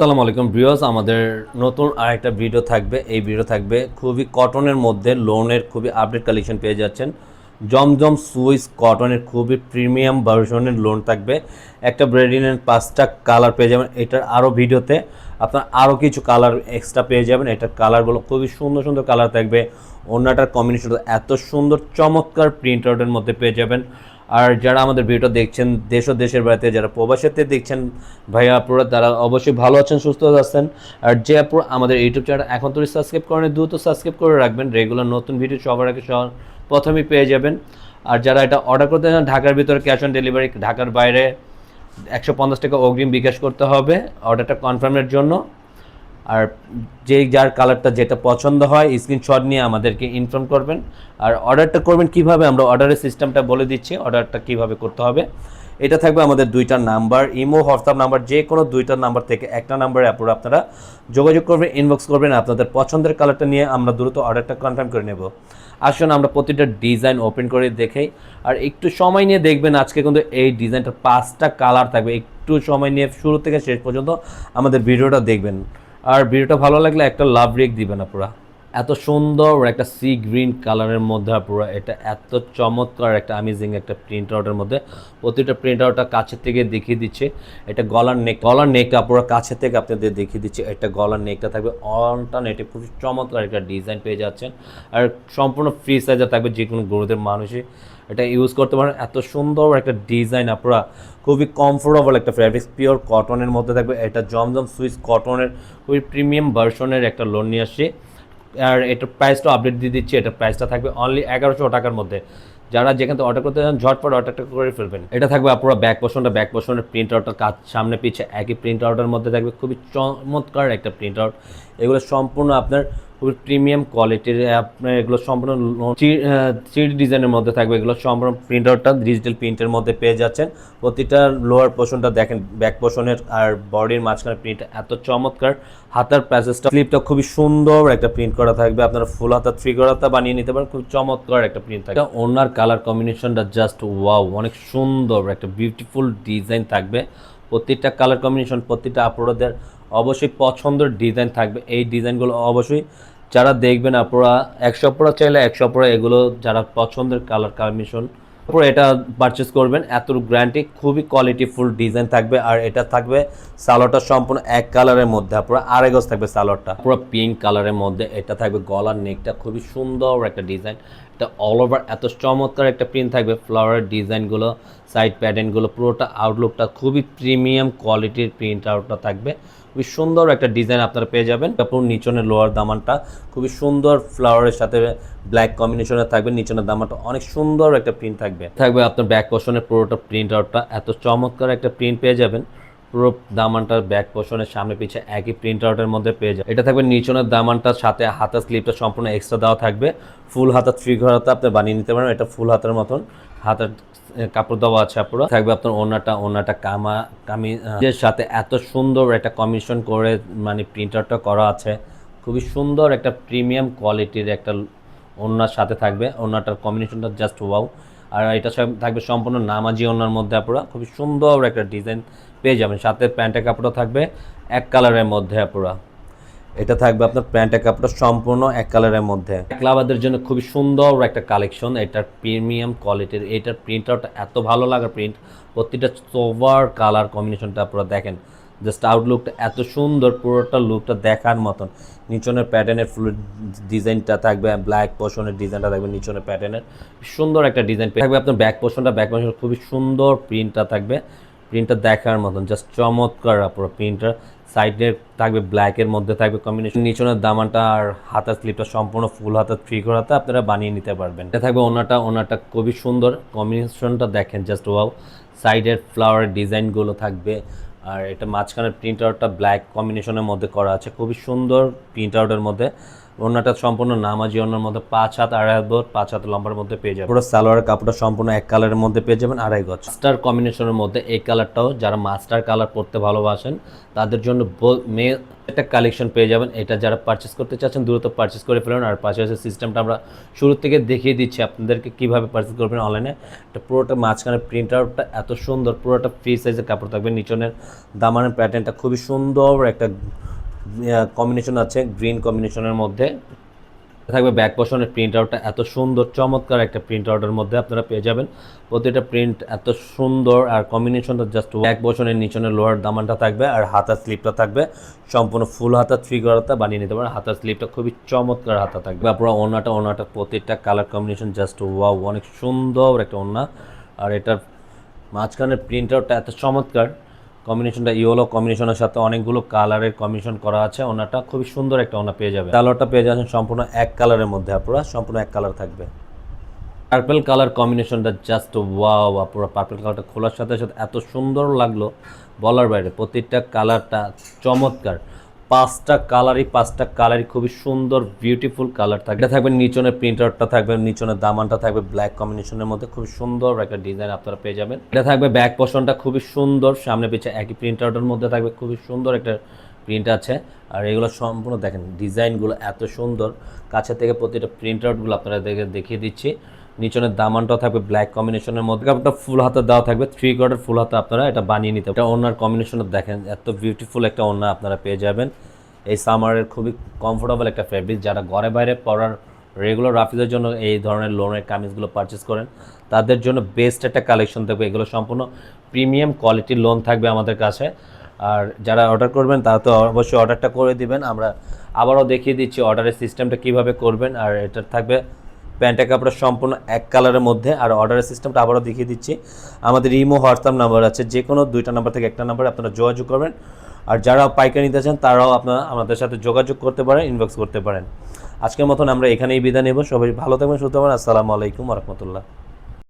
আসসালামু আলাইকুম ব্রিয়স আমাদের নতুন আরেকটা ভিডিও থাকবে। এই ভিডিও থাকবে খুবই কটনের মধ্যে লোনের খুবই আপডেট কালেকশন পেয়ে যাচ্ছেন। জমজম সুইস কটনের খুবই প্রিমিয়াম ভার্সনের লোন থাকবে। একটা ব্রেডিনের পাঁচটা কালার পেয়ে যাবেন। এটার আরও ভিডিওতে আপনার আরও কিছু কালার এক্সট্রা পেয়ে যাবেন। এটার কালারগুলো খুবই সুন্দর সুন্দর কালার থাকবে। অন্যটার কম্বিনেশন এত সুন্দর, চমৎকার প্রিন্ট আউটের মধ্যে পেয়ে যাবেন। আর যারা আমাদের ভিডিও দেখছেন, দেশ ও দেশের বাড়িতে যারা প্রবাসীতে দেখছেন, ভাইয়া, আপুরা, তারা অবশ্যই ভালো আছেন, সুস্থ আছেন। আর যে আপু আমাদের ইউটিউব চ্যানেল এখন তো সাবস্ক্রাইব করেন, দ্রুত সাবস্ক্রাইব করে রাখবেন। রেগুলার নতুন ভিডিও সবার আগে প্রথমেই পেয়ে যাবেন। আর যারা এটা অর্ডার করতে চান, ঢাকার ভিতরে ক্যাশ অন ডেলিভারি ঢাকার বাইরে একশো পঞ্চাশ টাকা অগ্রিম বিকাশ করতে হবে। অর্ডারটা কনফার্মের জন্য। আর যে যার কালারটা যেটা পছন্দ হয় স্ক্রিনশট নিয়ে আমাদেরকে ইনফর্ম করবেন। আর অর্ডারটা করবেন কীভাবে, আমরা অর্ডারের সিস্টেমটা বলে দিচ্ছি অর্ডারটা কীভাবে করতে হবে। এটা থাকবে আমাদের দুইটা নাম্বার ইমো হোয়াটসঅ্যাপ নাম্বার যে কোনো দুইটা নাম্বার থেকে একটা নাম্বারে আপনারা আপনারা যোগাযোগ করবেন ইনবক্স করবেন, আপনাদের পছন্দের কালারটা নিয়ে আমরা দ্রুত অর্ডারটা কনফার্ম করে নেব। আসুন আমরা প্রতিটা ডিজাইন ওপেন করে দেখেই, আর একটু সময় নিয়ে দেখবেন, আজকে কিন্তু এই ডিজাইনটার পাঁচটা কালার থাকবে। একটু সময় নিয়ে শুরু থেকে শেষ পর্যন্ত আমাদের ভিডিওটা দেখবেন। আর ভিডিওটা ভালো লাগলে একটা লাভ রেক দিবেন আপনারা এত সুন্দর একটা সি গ্রিন কালারের মধ্যে পুরো এটা এত চমৎকার একটা আমেজিং একটা প্রিন্ট আউটের মধ্যে। প্রতিটা প্রিন্ট আউটটা কাছের থেকে দেখিয়ে দিচ্ছে। এটা গলার নেক গলার নেকটা পুরো কাছের থেকে আপনাদের দেখিয়ে দিচ্ছে। এটা গলার নেকটা থাকবে অল্টারনেটিভ খুব চমৎকার একটা ডিজাইন পেয়ে যাচ্ছেন। আর সম্পূর্ণ ফ্রি সাইজে থাকবে যে কোনো গরুদের মানুষই। এটা ইউজ করতে পারেন। এত সুন্দর একটা ডিজাইন আপনারা খুবই কমফোর্টেবল একটা ফ্যাব্রিক্স পিওর কটনের মধ্যে থাকবে। এটা জমজম সুইস কটনের খুবই প্রিমিয়াম ভার্সনের একটা লোন নিয়ে আসছি। আর এটার প্রাইসটা আপডেট দিয়ে দিচ্ছি এটার প্রাইসটা থাকবে অনলি এগারোশো টাকার মধ্যে। যারা যেখান থেকে অর্ডার করতে চান, ঝটপট অর্ডারটা করে ফেলবেন। এটা থাকবে আপনারা ব্যাক পোর্শনটা ব্যাক পোর্শনের প্রিন্ট আউটটার কাজ সামনে পিছে, একই প্রিন্ট আউটের মধ্যে থাকবে। খুবই চমৎকার একটা প্রিন্ট আউট এগুলো সম্পূর্ণ আপনার খুবই প্রিমিয়াম কোয়ালিটির আপনার এগুলো সম্পূর্ণ থ্রি ডিজাইনের মধ্যে থাকবে। এগুলো সম্পূর্ণ প্রিন্ট আউটটা ডিজিটাল প্রিন্টের মধ্যে পেয়ে যাচ্ছেন। প্রতিটা লোয়ার পোর্শনটা দেখেন ব্যাক পোর্শনের আর বডির মাঝখানে প্রিন্ট এত চমৎকার। হাতার প্যাসেজটা স্লিপটা খুবই সুন্দর একটা প্রিন্ট করা থাকবে। আপনারা ফুল হাতা থ্রি হাতা বানিয়ে নিতে পারেন। খুব চমৎকার একটা প্রিন্ট থাকবে। ওনার কালার কম্বিনেশনটা জাস্ট ওয়াও অনেক সুন্দর একটা বিউটিফুল ডিজাইন থাকবে। প্রত্যেকটা কালার কম্বিনেশন প্রত্যেকটা আপনাদের অবশ্যই পছন্দের ডিজাইন থাকবে। এই ডিজাইনগুলো অবশ্যই যারা দেখবেন আপনারা, একশো পড়া চাইলে একশো পড়া এগুলো যারা পছন্দের কালার কম্বিনেশন তারপর এটা পারচেস করবেন। এত গ্যারান্টি খুবই কোয়ালিটিফুল ডিজাইন থাকবে আর এটা থাকবে সালোয়ারটা সম্পূর্ণ এক কালারের মধ্যে। আপনারা আড়াই গজ থাকবে সালোয়ারটা। পুরো পিঙ্ক কালারের মধ্যে এটা থাকবে গলার নেকটা খুবই সুন্দর একটা ডিজাইন এটা অল ওভার এত চমৎকার একটা প্রিন্ট থাকবে। ফ্লাওয়ারের ডিজাইনগুলো সাইড প্যাটার্নগুলো পুরোটা আউটলুকটা খুবই প্রিমিয়াম কোয়ালিটির প্রিন্ট আউটটা থাকবে। খুবই সুন্দর একটা ডিজাইন আপনারা পেয়ে যাবেন। তারপর নিচনের লোয়ার দামানটা খুবই সুন্দর, ফ্লাওয়ারের সাথে ব্ল্যাক কম্বিনেশনে থাকবে, নিচনের দামানটা অনেক সুন্দর একটা প্রিন্ট থাকবে। থাকবে আপনার ব্যাক পোর্শনের পুরোটা প্রিন্ট আউটটা এত চমৎকার একটা প্রিন্ট পেয়ে যাবেন। পুরো দামানটার ব্যাক পোর্শনের সামনে পিছে একই প্রিন্ট আউটের মধ্যে পেয়ে যাবে এটা থাকবে নিচনের দামানটার সাথে হাতের স্লিপটা সম্পূর্ণ এক্সট্রা দেওয়া থাকবে। ফুল হাতার থ্রি ঘর হাতে আপনি বানিয়ে নিতে পারেন, এটা ফুল হাতের মতন। হাতের কাপড় দেওয়া আছে আপনারা থাকবে আপনার ওনাটা ওনাটা কামা কামি এর সাথে এত সুন্দর একটা কমিশন করে মানে প্রিন্টারটা করা আছে। খুবই সুন্দর একটা প্রিমিয়াম কোয়ালিটির একটা ওনার সাথে থাকবে। ওনাটার কম্বিনেশনটা জাস্ট ওয়াও আর এটা সব থাকবে সম্পূর্ণ নামাজি ওনার মধ্যে আপনারা খুবই সুন্দর একটা ডিজাইন পেয়ে যাবেন। সাথে প্যান্টের কাপড়ও থাকবে। এক কালারের মধ্যে আপনারা এটা থাকবে আপনার প্যান্টের কাপড়টা সম্পূর্ণ এক কালারের মধ্যে। ক্লাবাদের জন্য খুবই সুন্দর একটা কালেকশন, এটার প্রিমিয়াম কোয়ালিটির, এটার প্রিন্ট আউট এত ভালো লাগার প্রিন্ট, প্রতিটা সোভার কালার কম্বিনেশনটা আপনারা দেখেন। জাস্ট আউটলুকটা এত সুন্দর, পুরোটা লুকটা দেখার মতন। নিচনের প্যাটার্নের ফুল ডিজাইনটা থাকবে, ব্ল্যাক পোর্শনের ডিজাইনটা থাকবে নিচনের প্যাটার্নের। সুন্দর একটা ডিজাইন থাকবে আপনার ব্যাক পোর্শনটা ব্যাক পোর্শন খুবই সুন্দর প্রিন্টটা থাকবে। প্রিন্টটা দেখার মতন জাস্ট চমৎকার পুরো প্রিন্টার সাইডে থাকবে ব্ল্যাকের মধ্যে থাকবে কম্বিনেশন নিচনের দামানটা আর হাতার স্লিপটা সম্পূর্ণ ফুল হাতা থ্রি হাতে আপনারা বানিয়ে নিতে পারবেন। এটা থাকবে ওনাটা ওনাটা খুবই সুন্দর। কম্বিনেশনটা দেখেন জাস্ট ওয়াও সাইডের ফ্লাওয়ার ডিজাইনগুলো থাকবে। আর এটা মাঝখানের প্রিন্ট আউটটা ব্ল্যাক কম্বিনেশনের মধ্যে করা আছে। খুবই সুন্দর প্রিন্ট আউটের মধ্যে। ওনাটা সম্পূর্ণ নামাজি ওনার মধ্যে পাঁচ হাত, আড়াই হাত বোধ, পাঁচ হাত লম্বার মধ্যে পেয়ে যাবেন। পুরো সালোয়ারের কাপড়টা সম্পূর্ণ এক কালারের মধ্যে পেয়ে যাবেন, আড়াই গজ। মাস্টার কম্বিনেশনের মধ্যে এই কালারটাও যারা মাস্টার কালার পরতে ভালোবাসেন, তাদের জন্য মেয়ে একটা কালেকশন পেয়ে যাবেন। এটা যারা পারচেস করতে চাচ্ছেন, দ্রুত পারচেস করে ফেলুন। আর পাশাপাশি সিস্টেমটা আমরা শুরু থেকে দেখিয়ে দিচ্ছি আপনাদেরকে কীভাবে পারচেস করবেন অনলাইনে এটা পুরোটা মাঝখানে প্রিন্ট আউটটা এত সুন্দর, পুরোটা ফ্রি সাইজের কাপড় থাকবে। নিচনের দামানের প্যাটার্নটা খুবই সুন্দর একটা কম্বিনেশন আছে গ্রিন কম্বিনেশনের মধ্যে। থাকবে ব্যাক পোর্শনের প্রিন্ট আউটটা এত সুন্দর, চমৎকার একটা প্রিন্ট আউটের মধ্যে আপনারা পেয়ে যাবেন। প্রতিটা প্রিন্ট এত সুন্দর, আর কম্বিনেশনটা জাস্ট ব্যাক পোর্শনের নিচনের লোয়ার দামানটা থাকবে, আর হাতার স্লিপটা থাকবে। সম্পূর্ণ ফুল হাতা হাতা বানিয়ে নিতে পারেন। হাতার স্লিপটা খুবই চমৎকার হাতা থাকবে। আপনারা ওনাটা ওনাটা প্রতিটা কালার কম্বিনেশন জাস্ট ওয়াও অনেক সুন্দর একটা ওনা আর এটার মাঝখানের প্রিন্ট আউটটা এত চমৎকার। কম্বিনেশনটা ইয়েলো কম্বিনেশনের সাথে অনেকগুলো কালারের কম্বিনেশন করা আছে। ওনাটা খুবই সুন্দর একটা ওনা পেয়ে যাবে। কালারটা পেয়ে যাচ্ছেন সম্পূর্ণ এক কালারের মধ্যে আপনারা সম্পূর্ণ এক কালার থাকবে। পার্পল কালার কম্বিনেশনটা জাস্ট ওয়াও আপুরা পার্পেল কালারটা খোলার সাথে সাথে এত সুন্দর লাগল। বলার বাইরে প্রত্যেকটা কালারটা চমৎকার। পাঁচটা কালারই পাঁচটা কালারই খুবই সুন্দর বিউটিফুল কালার থাকবে। এটা থাকবে নিচনের প্রিন্ট আউটটা থাকবে নিচনের দামানটা, থাকবে ব্ল্যাক কম্বিনেশনের মধ্যে। খুবই সুন্দর একটা ডিজাইন আপনারা পেয়ে যাবেন। এটা থাকবে ব্যাক পোর্শনটা খুবই সুন্দর, সামনে পিছিয়ে একই প্রিন্ট আউটের মধ্যে থাকবে। খুবই সুন্দর একটা প্রিন্ট আছে। আর এগুলো সম্পূর্ণ দেখেন ডিজাইনগুলো এত সুন্দর। কাছে থেকে প্রতিটা প্রিন্ট আপনারা দেখে দেখিয়ে দিচ্ছি। নিচনের দামানটাও থাকবে ব্ল্যাক কম্বিনেশনের মধ্যে। একটা ফুল হাতে দেওয়া থাকবে থ্রি কোয়ার্টার ফুল হাতে আপনারা এটা বানিয়ে নিতে এটা ওনার কম্বিনেশনে দেখেন, এত বিউটিফুল একটা ওনা আপনারা পেয়ে যাবেন। এই সামারের খুবই কমফোর্টেবল একটা ফ্যাব্রিক যারা ঘরে বাইরে পরার রেগুলার রাফিজের জন্য এই ধরনের লোনের কামিজগুলো পারচেস করেন, তাদের জন্য বেস্ট একটা কালেকশন থাকবে। এগুলো সম্পূর্ণ প্রিমিয়াম কোয়ালিটির লোন থাকবে আমাদের কাছে। আর যারা অর্ডার করবেন, তারা তো অবশ্যই অর্ডারটা করে দিবেন। আমরা আবারও দেখিয়ে দিচ্ছি অর্ডারের সিস্টেমটা কীভাবে করবেন। আর এটা থাকবে প্যান্টের কাপড় সম্পূর্ণ এক কালারের মধ্যে আর অর্ডারের সিস্টেমটা আবারও দেখিয়ে দিচ্ছি। আমাদের ইমো হোয়াটসঅ্যাপ নাম্বার আছে যে কোনো দুইটা নাম্বার থেকে একটা নাম্বারে আপনারা যোগাযোগ করবেন। আর যারা পাইকারি নিতে চান, তারাও আপনারা আমাদের সাথে যোগাযোগ করতে পারেন ইনবক্স করতে পারেন। আজকের মতন আমরা এখানেই বিদায় নেব। সবাই ভালো থাকবেন, সুস্থ আসসালামু আলাইকুম রহমতুল্লাহ।